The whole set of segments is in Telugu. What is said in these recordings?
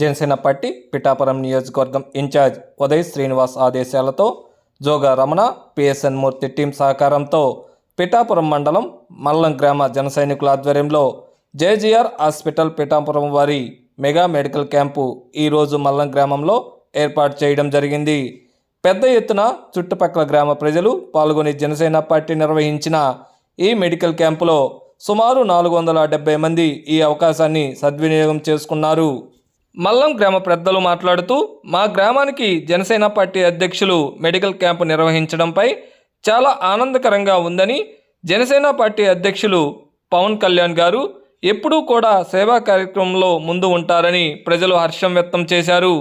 జనసేన పార్టీ పిఠాపురం నియోజకవర్గం ఇన్ఛార్జ్ ఉదయ్ శ్రీనివాస్ ఆదేశాలతో జోగా రమణ పిఎస్ఎన్ మూర్తి టీం సహకారంతో పిఠాపురం మండలం మల్లం గ్రామ జనసైనికుల ఆధ్వర్యంలో జేజీఆర్ హాస్పిటల్ పిఠాపురం వారి మెగా మెడికల్ క్యాంపు ఈరోజు మల్లం గ్రామంలో ఏర్పాటు చేయడం జరిగింది. పెద్ద ఎత్తున చుట్టుపక్కల గ్రామ ప్రజలు పాల్గొని జనసేన పార్టీ నిర్వహించిన ఈ మెడికల్ క్యాంపులో సుమారు నాలుగు వందల డెబ్బై మంది ఈ అవకాశాన్ని సద్వినియోగం చేసుకున్నారు. మల్లం గ్రామ పెద్దలు మాట్లాడుతూ మా గ్రామానికి జనసేన పార్టీ అధ్యక్షులు మెడికల్ క్యాంపు నిర్వహించడంపై చాలా ఆనందకరంగా ఉందని జనసేన పార్టీ అధ్యక్షులు పవన్ కళ్యాణ్ గారు ఎప్పుడూ కూడా సేవా కార్యక్రమంలో ముందు ఉంటారని ప్రజలు హర్షం వ్యక్తం చేశారు.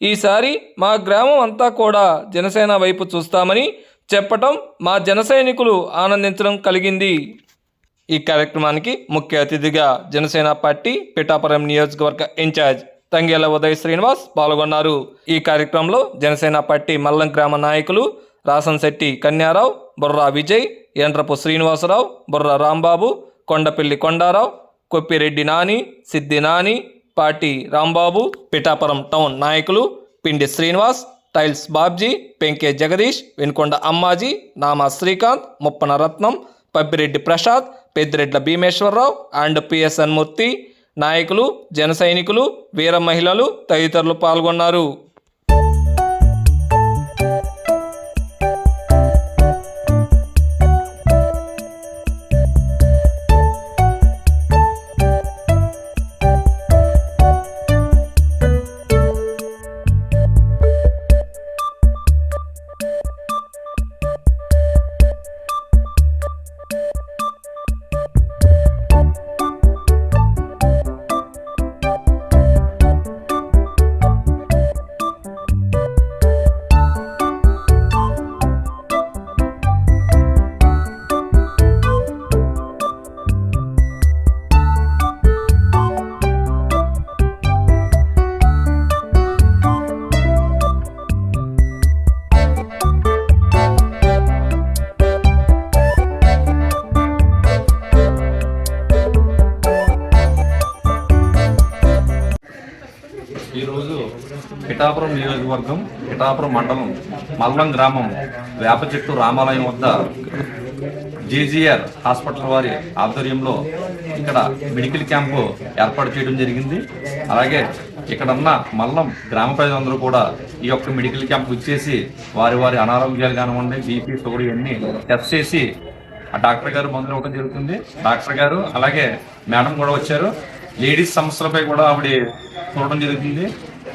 ఈసారి మా గ్రామం అంతా కూడా జనసేన వైపు చూస్తామని చెప్పటం మా జన సైనికులు ఆనందించడం కలిగింది. ఈ కార్యక్రమానికి ముఖ్య అతిథిగా జనసేన పార్టీ పిఠాపురం నియోజకవర్గ ఇన్ఛార్జ్ తంగేల ఉదయ్ శ్రీనివాస్ పాల్గొన్నారు. ఈ కార్యక్రమంలో జనసేన పార్టీ మల్లం గ్రామ నాయకులు రాసన్శెట్టి కన్యారావు బుర్రా విజయ్ ఎండ్రపు శ్రీనివాసరావు బుర్రా రాంబాబు కొండపల్లి కొండారావు కొప్పిరెడ్డి నాని సిద్ది నాని పాటి రాంబాబు పిఠాపురం టౌన్ నాయకులు Pindi Srinivas tiles Babji Penke Jagadish Venukonda Ammaji Nama Srikanth Muppana Ratnam Pabbireddy Prasad Peddireddla Bhimeswararao and PSN Murthy నాయకులు జన సైనికులు వీర మహిళలు తదితరులు పాల్గొన్నారు. పిఠాపురం నియోజకవర్గం పిఠాపురం మండలం మల్లం గ్రామం వేప చెట్టు రామాలయం వద్ద జేజీఆర్ హాస్పిటల్ వారి ఆధ్వర్యంలో ఇక్కడ మెడికల్ క్యాంపు ఏర్పాటు చేయడం జరిగింది. అలాగే ఇక్కడ ఉన్న మల్లం గ్రామ ప్రజలందరూ కూడా ఈ యొక్క మెడికల్ క్యాంప్ ఇచ్చేసి వారి వారి అనారోగ్యాలు కానివ్వండి బీపీ షుగర్ ఇవన్నీ టెస్ట్ చేసి ఆ డాక్టర్ గారు మందులు ఇవ్వడం జరుగుతుంది. డాక్టర్ గారు అలాగే మేడం కూడా వచ్చారు. లేడీస్ సమస్యలపై కూడా ఆవిడ చూడడం జరుగుతుంది.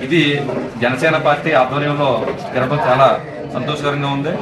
ఇది జనసేన పార్టీ ఆధ్వర్యంలో జరగడం చాలా సంతోషకరంగా ఉంది.